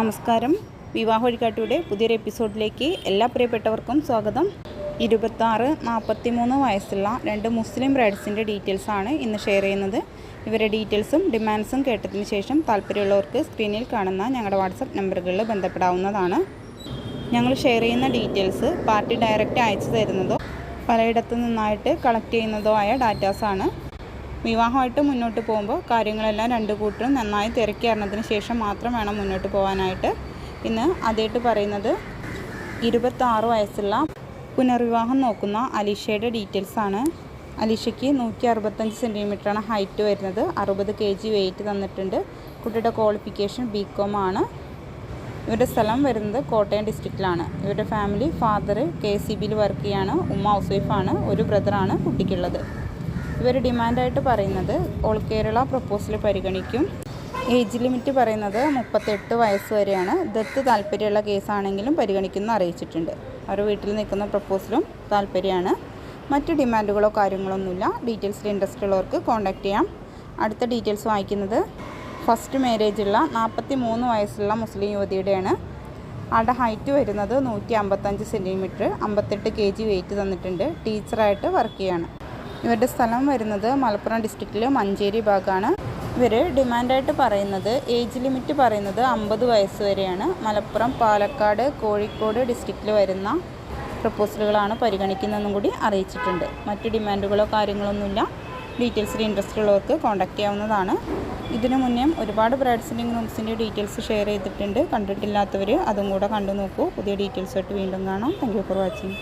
നമസ്കാരം. വിവാഹ വഴികാട്ടിയുടെ പുതിയൊരു എപ്പിസോഡിലേക്ക് എല്ലാ പ്രിയപ്പെട്ടവർക്കും സ്വാഗതം. ഇരുപത്താറ് നാൽപ്പത്തി മൂന്ന് വയസ്സുള്ള രണ്ട് മുസ്ലിം ബ്രൈഡ്സിന്റെ ഡീറ്റെയിൽസാണ് ഇന്ന് ഷെയർ ചെയ്യുന്നത്. ഇവരുടെ ഡീറ്റെയിൽസും ഡിമാൻഡ്സും കേട്ടതിന് ശേഷം താല്പര്യമുള്ളവർക്ക് സ്ക്രീനിൽ കാണുന്ന ഞങ്ങളുടെ വാട്സപ്പ് നമ്പറുകളിൽ ബന്ധപ്പെടാവുന്നതാണ്. ഞങ്ങൾ ഷെയർ ചെയ്യുന്ന ഡീറ്റെയിൽസ് പാർട്ടി ഡയറക്റ്റ് അയച്ചു തരുന്നതോ പലയിടത്തു നിന്നായിട്ട് കളക്ട് ചെയ്യുന്നതോ ആയ ഡാറ്റാസാണ് വിവാഹമായിട്ട് മുന്നോട്ട് പോകുമ്പോൾ കാര്യങ്ങളെല്ലാം രണ്ട് കൂട്ടരും നന്നായി തിരക്കി അറിഞ്ഞതിന് ശേഷം മാത്രം വേണം മുന്നോട്ട് പോകാനായിട്ട്. ഇന്ന് അതേട്ട് പറയുന്നത് ഇരുപത്താറ് വയസ്സുള്ള പുനർവിവാഹം നോക്കുന്ന അലീഷയുടെ ഡീറ്റെയിൽസ് ആണ്. അലീഷയ്ക്ക് നൂറ്റി അറുപത്തഞ്ച് സെന്റിമീറ്ററാണ് ഹൈറ്റ് വരുന്നത്. അറുപത് കെ ജി വെയിറ്റ് തന്നിട്ടുണ്ട്. കുട്ടിയുടെ ക്വാളിഫിക്കേഷൻ ബി കോം ആണ്. ഇവരുടെ സ്ഥലം വരുന്നത് കോട്ടയം ഡിസ്ട്രിക്റ്റിലാണ് ഇവരുടെ ഫാമിലി ഫാദർ കെ സി ബിയിൽ വർക്ക് ചെയ്യാണ്. ഉമ്മ ഹൗസ് വൈഫാണ് ഒരു ബ്രദറാണ് കുട്ടിക്കുള്ളത്. ഇവർ ഡിമാൻഡായിട്ട് പറയുന്നത് ഓൾ കേരള പ്രപ്പോസൽ പരിഗണിക്കും. ഏജ് ലിമിറ്റ് പറയുന്നത് മുപ്പത്തെട്ട് വയസ്സ് വരെയാണ്. ദത്ത് താല്പര്യമുള്ള കേസാണെങ്കിലും പരിഗണിക്കുന്ന അറിയിച്ചിട്ടുണ്ട്. അവർ വീട്ടിൽ നിൽക്കുന്ന പ്രപ്പോസലും താല്പര്യമാണ്. മറ്റ് ഡിമാൻഡുകളോ കാര്യങ്ങളൊന്നുമില്ല. ഡീറ്റെയിൽസിൽ ഇൻട്രസ്റ്റ് ഉള്ളവർക്ക് കോൺടാക്റ്റ് ചെയ്യാം. അടുത്ത ഡീറ്റെയിൽസ് വായിക്കുന്നത് ഫസ്റ്റ് മാരേജ് ഉള്ള നാൽപ്പത്തി മൂന്ന് വയസ്സുള്ള മുസ്ലിം യുവതിയുടെയാണ്. ആളുടെ ഹൈറ്റ് വരുന്നത് നൂറ്റി അമ്പത്തഞ്ച് സെന്റിമീറ്റർ അമ്പത്തെട്ട് കെ ജി വെയിറ്റ് തന്നിട്ടുണ്ട്. ടീച്ചറായിട്ട് വർക്ക് ചെയ്യാണ്. ഇവരുടെ സ്ഥലം വരുന്നത് മലപ്പുറം ഡിസ്ട്രിക്റ്റിലെ മഞ്ചേരി ഭാഗമാണ് ഇവർ ഡിമാൻഡായിട്ട് പറയുന്നത് ഏജ് ലിമിറ്റ് പറയുന്നത് അമ്പത് വയസ്സ് വരെയാണ്. മലപ്പുറം പാലക്കാട് കോഴിക്കോട് ഡിസ്ട്രിക്റ്റിൽ വരുന്ന പ്രപ്പോസലുകളാണ് പരിഗണിക്കുന്നതെന്നും കൂടി അറിയിച്ചിട്ടുണ്ട്. മറ്റ് ഡിമാൻഡുകളോ കാര്യങ്ങളൊന്നുമില്ല. ഡീറ്റെയിൽസിൽ ഇൻട്രസ്റ്റ് ഉള്ളവർക്ക് കോൺടാക്റ്റ് ചെയ്യാവുന്നതാണ്. ഇതിനു മുന്നേ ഒരുപാട് ബ്രൈഡ്സിന്റെയും ഗ്രൂംസിന്റെ ഡീറ്റെയിൽസ് ഷെയർ ചെയ്തിട്ടുണ്ട്. കണ്ടിട്ടില്ലാത്തവർ അതും കൂടെ കണ്ടു നോക്കൂ പുതിയ ഡീറ്റെയിൽസായിട്ട് വീണ്ടും കാണാം. Thank for watching